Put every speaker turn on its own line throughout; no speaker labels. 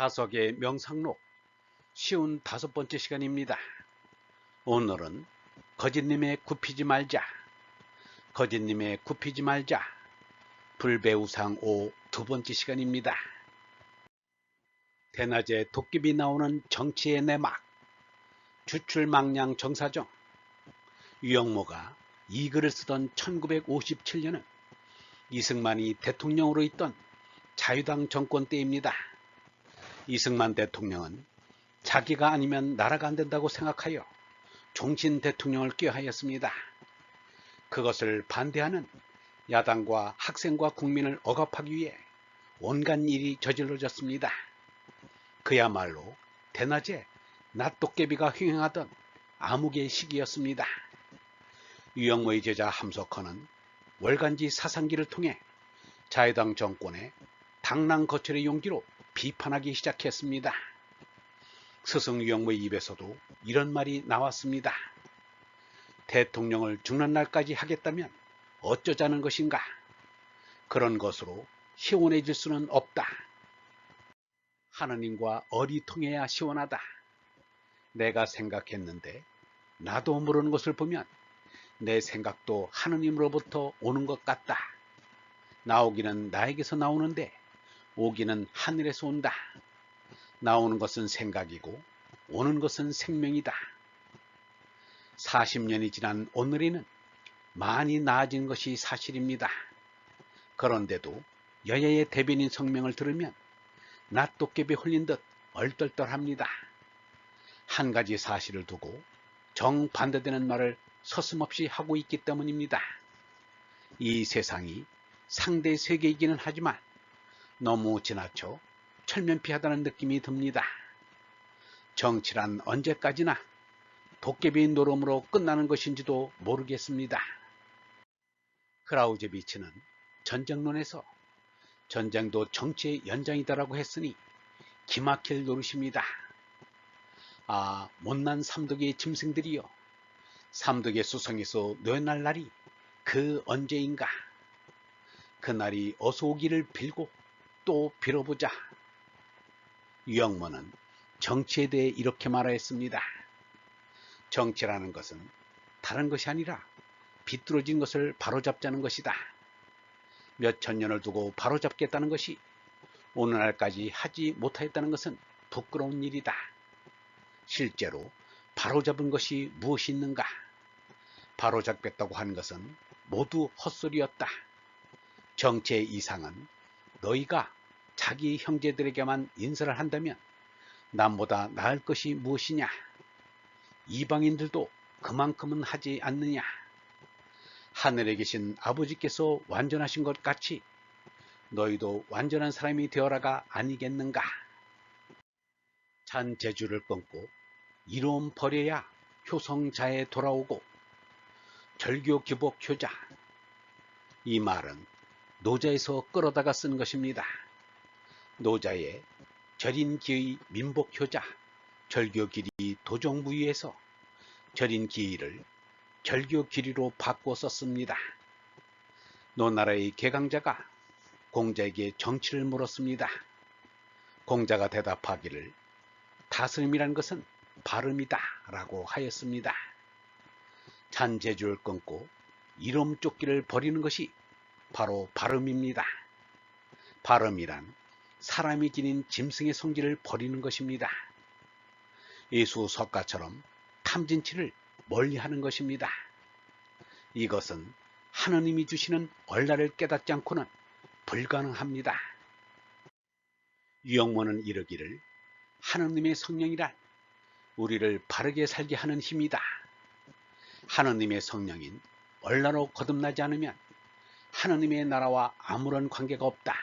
다석의 명상록 쉬운 다섯 번째 시간입니다. 오늘은 거짓님의 굽히지 말자, 거짓님의 굽히지 말자, 불배우상 5 두 번째 시간입니다. 대낮에 도깨비 나오는 정치의 내막, 주출망량 정사정, 유영모가 이 글을 쓰던 1957년은 이승만이 대통령으로 있던 자유당 정권 때입니다. 이승만 대통령은 자기가 아니면 나라가 안 된다고 생각하여 종신 대통령을 꾀하였습니다. 그것을 반대하는 야당과 학생과 국민을 억압하기 위해 온갖 일이 저질러졌습니다. 그야말로 대낮에 낫도깨비가 횡행하던 암흑의 시기였습니다. 유영모의 제자 함석헌은 월간지 사상기를 통해 자유당 정권의 당랑 거철의 용기로 비판하기 시작했습니다. 스승 유영모의 입에서도 이런 말이 나왔습니다. 대통령을 죽는 날까지 하겠다면 어쩌자는 것인가? 그런 것으로 시원해질 수는 없다. 하느님과 어리통해야 시원하다. 내가 생각했는데 나도 모르는 것을 보면 내 생각도 하느님으로부터 오는 것 같다. 나오기는 나에게서 나오는데 오기는 하늘에서 온다. 나오는 것은 생각이고 오는 것은 생명이다. 40년이 지난 오늘에는 많이 나아진 것이 사실입니다. 그런데도 여야의 대변인 성명을 들으면 낫도깨비 홀린 듯 얼떨떨합니다. 한 가지 사실을 두고 정반대되는 말을 서슴없이 하고 있기 때문입니다. 이 세상이 상대 세계이기는 하지만 너무 지나쳐 철면피하다는 느낌이 듭니다. 정치란 언제까지나 도깨비 노름으로 끝나는 것인지도 모르겠습니다. 크라우제비치는 전쟁론에서 전쟁도 정치의 연장이다라고 했으니 기막힐 노릇입니다. 아, 못난 삼독의 짐승들이여. 삼독의 수성에서 뇌날 날이 그 언제인가. 그날이 어서 오기를 빌고 또 빌어보자. 유영모는 정치에 대해 이렇게 말하였습니다. 정치라는 것은 다른 것이 아니라 비뚤어진 것을 바로잡자는 것이다. 몇 천 년을 두고 바로잡겠다는 것이 오늘날까지 하지 못하였다는 것은 부끄러운 일이다. 실제로 바로잡은 것이 무엇이 있는가? 바로잡겠다고 하는 것은 모두 헛소리였다. 정치의 이상은 너희가 자기 형제들에게만 인사를 한다면 남보다 나을 것이 무엇이냐? 이방인들도 그만큼은 하지 않느냐? 하늘에 계신 아버지께서 완전하신 것 같이 너희도 완전한 사람이 되어라가 아니겠는가? 찬 재주를 끊고 이로움 버려야 효성자에 돌아오고 절교 기복 효자 이 말은 노자에서 끌어다가 쓴 것입니다. 노자의 절인기의 민복효자 절교길이 도종부위에서 절인기의를 절교길이로 바꿔 썼습니다. 노나라의 개강자가 공자에게 정치를 물었습니다. 공자가 대답하기를 다스림이란 것은 발음이다 라고 하였습니다. 잔재주를 끊고 이름 쫓기를 버리는 것이 바로 발음입니다. 발음이란 사람이 지닌 짐승의 성질을 버리는 것입니다. 예수 석가처럼 탐진치를 멀리하는 것입니다. 이것은 하느님이 주시는 얼라를 깨닫지 않고는 불가능합니다. 유영모는 이르기를 하느님의 성령이란 우리를 바르게 살게 하는 힘이다. 하느님의 성령인 얼라로 거듭나지 않으면 하느님의 나라와 아무런 관계가 없다.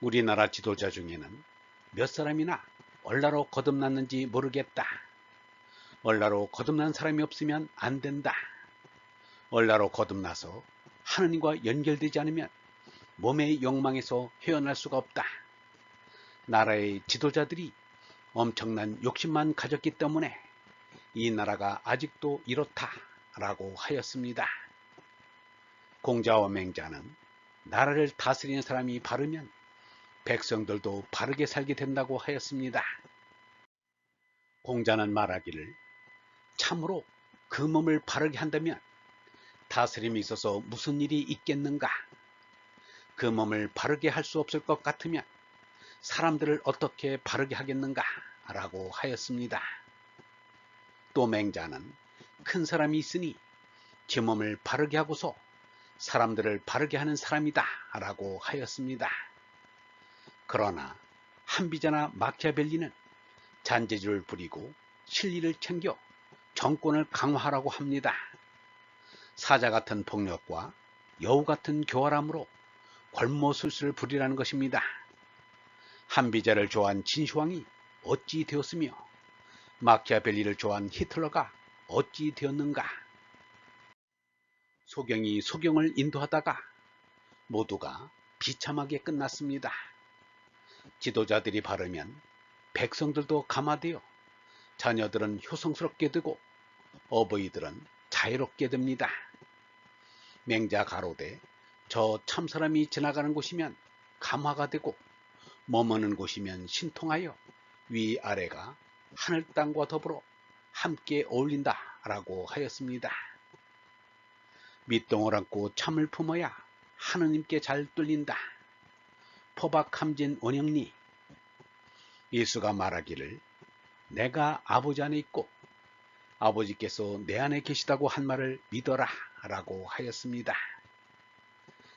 우리나라 지도자 중에는 몇 사람이나 얼라로 거듭났는지 모르겠다. 얼라로 거듭난 사람이 없으면 안 된다. 얼라로 거듭나서 하느님과 연결되지 않으면 몸의 욕망에서 헤어날 수가 없다. 나라의 지도자들이 엄청난 욕심만 가졌기 때문에 이 나라가 아직도 이렇다라고 하였습니다. 공자와 맹자는 나라를 다스리는 사람이 바르면 백성들도 바르게 살게 된다고 하였습니다. 공자는 말하기를 참으로 그 몸을 바르게 한다면 다스림이 있어서 무슨 일이 있겠는가? 그 몸을 바르게 할 수 없을 것 같으면 사람들을 어떻게 바르게 하겠는가? 라고 하였습니다. 또 맹자는 큰 사람이 있으니 제 몸을 바르게 하고서 사람들을 바르게 하는 사람이다 라고 하였습니다. 그러나 한비자나 마키아벨리는 잔재주를 부리고 실리를 챙겨 정권을 강화하라고 합니다. 사자 같은 폭력과 여우 같은 교활함으로 권모술수를 부리라는 것입니다. 한비자를 좋아한 진시황이 어찌 되었으며 마키아벨리를 좋아한 히틀러가 어찌 되었는가? 소경이 소경을 인도하다가 모두가 비참하게 끝났습니다. 지도자들이 바르면 백성들도 감화되어 자녀들은 효성스럽게 되고 어버이들은 자유롭게 됩니다. 맹자 가로되 저 참사람이 지나가는 곳이면 감화가 되고 머무는 곳이면 신통하여 위아래가 하늘 땅과 더불어 함께 어울린다 라고 하였습니다. 밑동을 안고 참을 품어야 하느님께 잘 뚫린다. 포박함진 원영리 예수가 말하기를 내가 아버지 안에 있고 아버지께서 내 안에 계시다고 한 말을 믿어라 라고 하였습니다.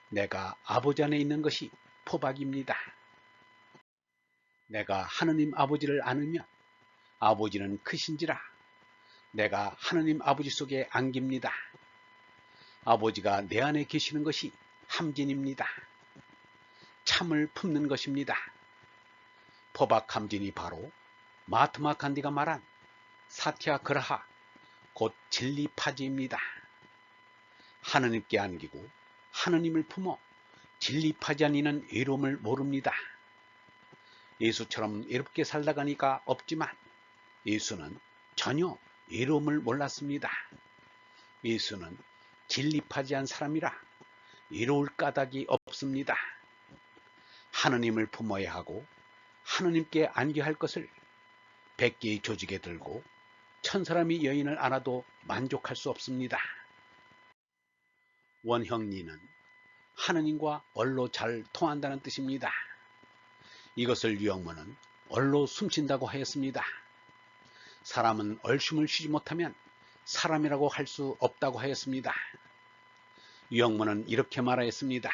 내가 아버지 안에 있는 것이 포박입니다. 내가 하느님 아버지를 안으면 아버지는 크신지라 내가 하느님 아버지 속에 안깁니다. 아버지가 내 안에 계시는 것이 함진입니다. 참을 품는 것입니다. 포박 함진이 바로 마트마 간디가 말한 사티아 그라하 곧 진리 파지입니다. 하느님께 안기고 하느님을 품어 진리 파지 아니는 외로움을 모릅니다. 예수처럼 외롭게 살다가니까 없지만 예수는 전혀 외로움을 몰랐습니다. 예수는 진리파지한 사람이라 외로울 까닭이 없습니다. 하느님을 품어야 하고 하느님께 안겨할 것을 백개의 조직에 들고 천 사람이 여인을 안아도 만족할 수 없습니다. 원형리는 하느님과 얼로 잘 통한다는 뜻입니다. 이것을 유영문은 얼로 숨쉰다고 하였습니다. 사람은 얼숨을 쉬지 못하면 사람이라고 할 수 없다고 하였습니다. 유영문은 이렇게 말하였습니다.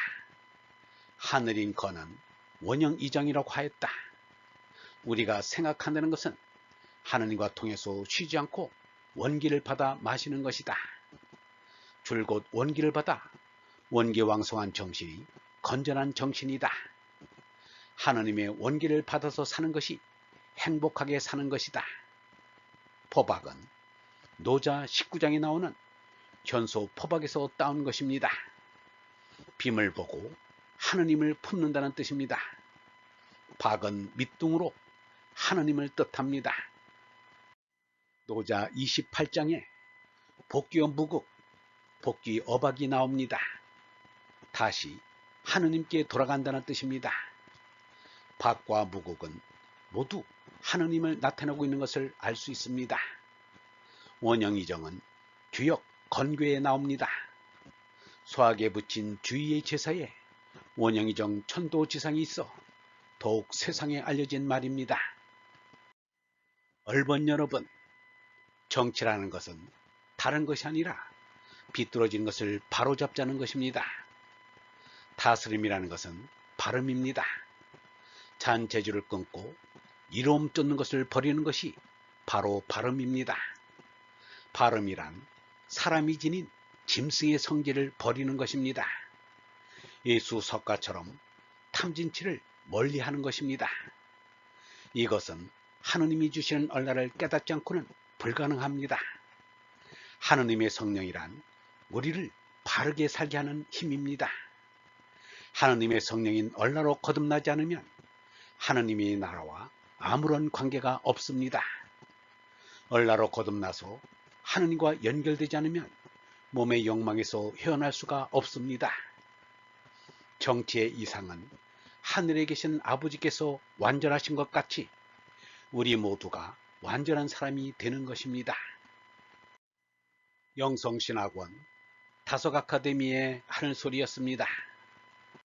하늘인 거는 원형 이장이라고 하였다. 우리가 생각한다는 것은 하느님과 통해서 쉬지 않고 원기를 받아 마시는 것이다. 줄곧 원기를 받아 원기왕성한 정신이 건전한 정신이다. 하느님의 원기를 받아서 사는 것이 행복하게 사는 것이다. 포박은 노자 19장에 나오는 현소 포박에서 따온 것입니다. 빔을 보고 하느님을 품는다는 뜻입니다. 박은 밑둥으로 하느님을 뜻합니다. 노자 28장에 복귀와 무국, 복귀 어박이 나옵니다. 다시 하느님께 돌아간다는 뜻입니다. 박과 무국은 모두 하느님을 나타내고 있는 것을 알 수 있습니다. 원영이정은 주역 건괴에 나옵니다. 소학에 붙인 주의의 제사에 원영이정 천도지상이 있어 더욱 세상에 알려진 말입니다. 얼번 여러분, 정치라는 것은 다른 것이 아니라 비뚤어진 것을 바로잡자는 것입니다. 다스림이라는 것은 발음입니다. 잔재주를 끊고 이로움 쫓는 것을 버리는 것이 바로 발음입니다. 발음이란 사람이 지닌 짐승의 성질을 버리는 것입니다. 예수 석가처럼 탐진치를 멀리하는 것입니다. 이것은 하느님이 주시는 얼라를 깨닫지 않고는 불가능합니다. 하느님의 성령이란 우리를 바르게 살게 하는 힘입니다. 하느님의 성령인 얼라로 거듭나지 않으면 하느님의 나라와 아무런 관계가 없습니다. 얼라로 거듭나서 하느님과 연결되지 않으면 몸의 욕망에서 헤어날 수가 없습니다. 정치의 이상은 하늘에 계신 아버지께서 완전하신 것 같이 우리 모두가 완전한 사람이 되는 것입니다. 영성신학원 다섯 아카데미의 하늘 소리였습니다.